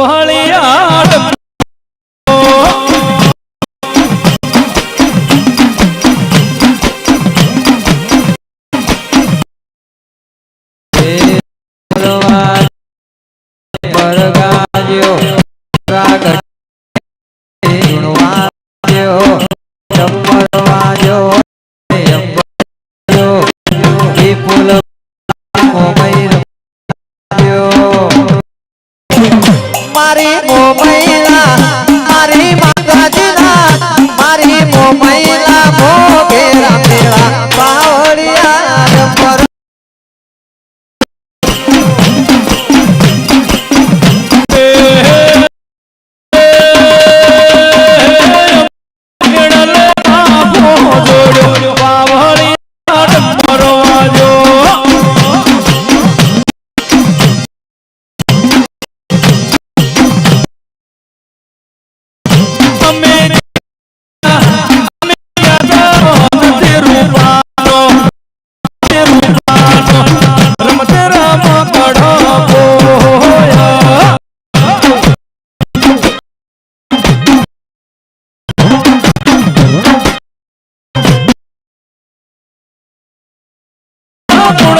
অবহেলা મારી મોબાઈલા મારી માતાજી no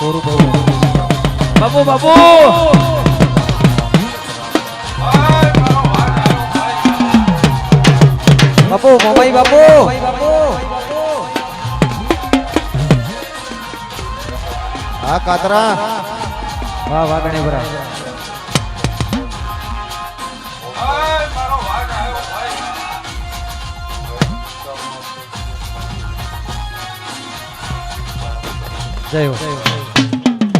ખોરું બહુ બાપુ બાપુ બાપુ મોબાઈ બાપુ હા કાતરા. વાહ વાહ ગણેશભરા જય હો.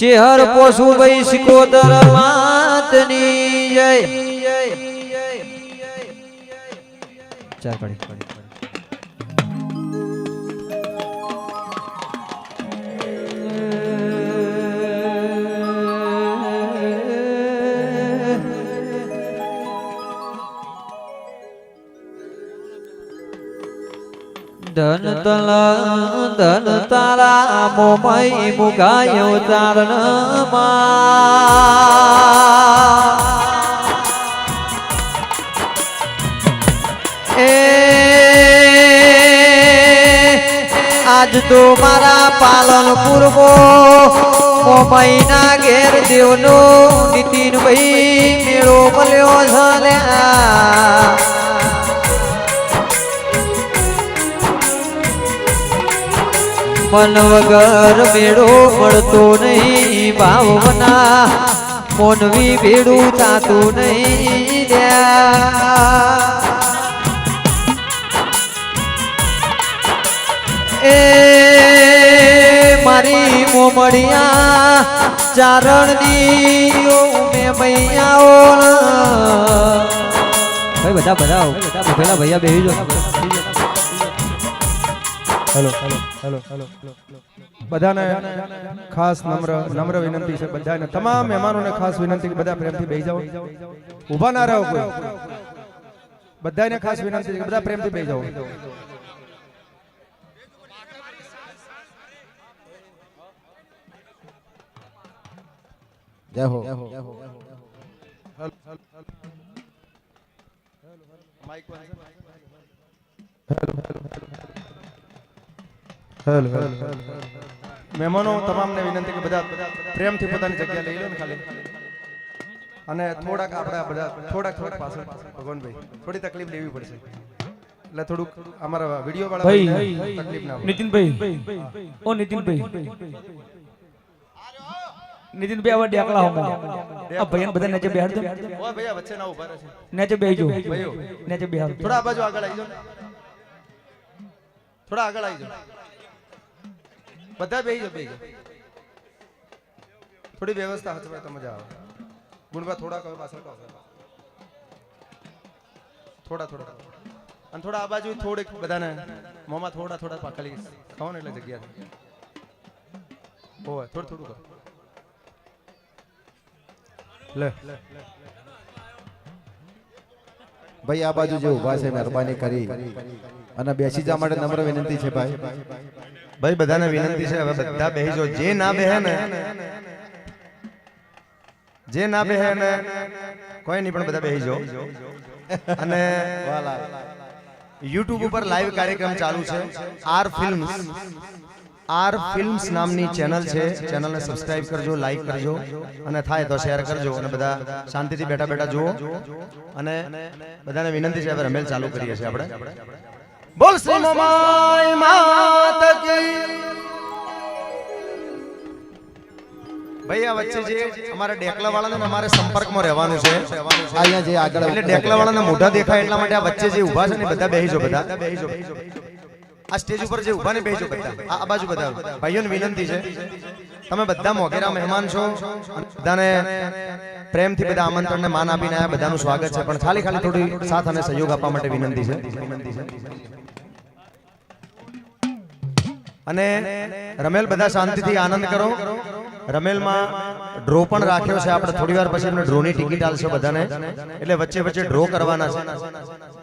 ચેહર પોસુ ભાઈ સિકોદર માતની જય. ચાર પડી. ધન તલ ધન તારા મોમય મુગાયો ચારણ એ, આજ તો મારા પાલન પૂર્વો મોમયના ઘેર દેવનો નીતિન ભાઈ મેળો મળ્યો છે મન વગર મેળો મળતો નહીં. ભાવના મોનવી ભેડું થાતું નહીં. એ મારી મોમડિયા ચારણની મે મૈયાઓ ભાઈ બધા બધા પેલા ભૈયા બેહી જો હેલો હેલો હેલો હેલો બધાને ખાસ નમ્ર નમ્ર વિનંતી છે બધાને. તમામ મહેમાનોને ખાસ વિનંતી કે બધા પ્રેમથી બેસી જાઓ. ઊભા ના રહો કોઈ. બધાને ખાસ વિનંતી છે કે બધા પ્રેમથી બેસી જાઓ. જય હો. Hello hello. મહેમાનો તમામને વિનંતી કે બધા પ્રેમથી પોતાની જગ્યા લઈ લો ને ખાલી. અને થોડાક આપણા બધા થોડાક થોડાક પાછળ ભગવાનભાઈ થોડી તકલીફ લેવી પડશે. એટલે થોડુંક અમારા વીડિયો વાળા ભાઈ. તકલીફ ના નીતિનભાઈ. ઓ નીતિનભાઈ. નીતિનભાઈ આવા ડેકલા હોમો આ ભાઈઓને બધા નીચે બેહાડ દો ઓય ભૈયા વચ્ચે ના ઊભા રહેશે નીચે બેહજો બેહાડ થોડા આ બાજુ આગળ આવી જાઓ થોડા આગળ આવી જાઓ. બધા બેહી જાઓ, બેહી થોડી વ્યવસ્થા હચવાય તો મજા આવે ગુણવા થોડા કહો પાછળ કહો. થોડા થોડા. અને થોડા આ બાજુ થોડીક બધાને, મોંમાં થોડા થોડા પાકલી ખાઓ ને એટલે જગ્યા હોય થોડું થોડું કહો લે. ભાઈ, આ બાજુ જે ઊભા છે, મહેરબાની કરી. અને બેસી જવા માટે નમ્ર વિનંતી છે, ભાઈ. ભાઈ બધાને વિનંતી છે હવે બધા બેહી જો જે ના બેહે ને. જે ના બેહે ને કોઈ નહીં પણ બધા બેહી જાઓ. અને યુટ્યુબ ઉપર લાઈવ કાર્યક્રમ ચાલુ છે. આર ફિલ્મ્સ આર ફિલ્મ્સ નામની ચેનલ છે. ચેનલને સબસ્ક્રાઇબ કરજો લાઈક કરજો. અને થાય તો શેર કરજો. અને બધા શાંતિથી બેઠા બેઠા જુઓ. અને બધાને વિનંતી છે હવે રમેલ ચાલુ કરીએ છીએ આપણે. બોલ શ્રી મોમાઈ માત કી. ભાઈ આ વચ્ચે જે અમારા ડેકલા વાળાને અમારે સંપર્કમાં રહેવાનું છે. અહીંયા જે આગળ એટલે ડેકલા વાળાના મોઢા દેખાય એટલા માટે આ વચ્ચે જે ઊભા છે ને બધા બેહીજો બધા. બેહીજો આ સ્ટેજ ઉપર જે ઊભા ને બેહીજો બધા. આ આ બાજુ બધા. ભાઈઓને વિનંતી છે. તમે બધા મોગેરા મહેમાન છો બધાને પ્રેમથી બધા આમંત્રણને માન આપીને આયા બધાનું સ્વાગત છે. પણ ખાલી ખાલી થોડી સાથ અને સહયોગ આપવા માટે વિનંતી છે વિનંતી છે. અને રમેલ બધા શાંતિથી આનંદ કરો. રમેલમાં ડ્રો પણ રાખ્યો છે. આપણે થોડી વાર પછી એમને ડ્રોની ટિકિટ આલશો બધાને. એટલે વચ્ચે વચ્ચે ડ્રો કરવાના છે.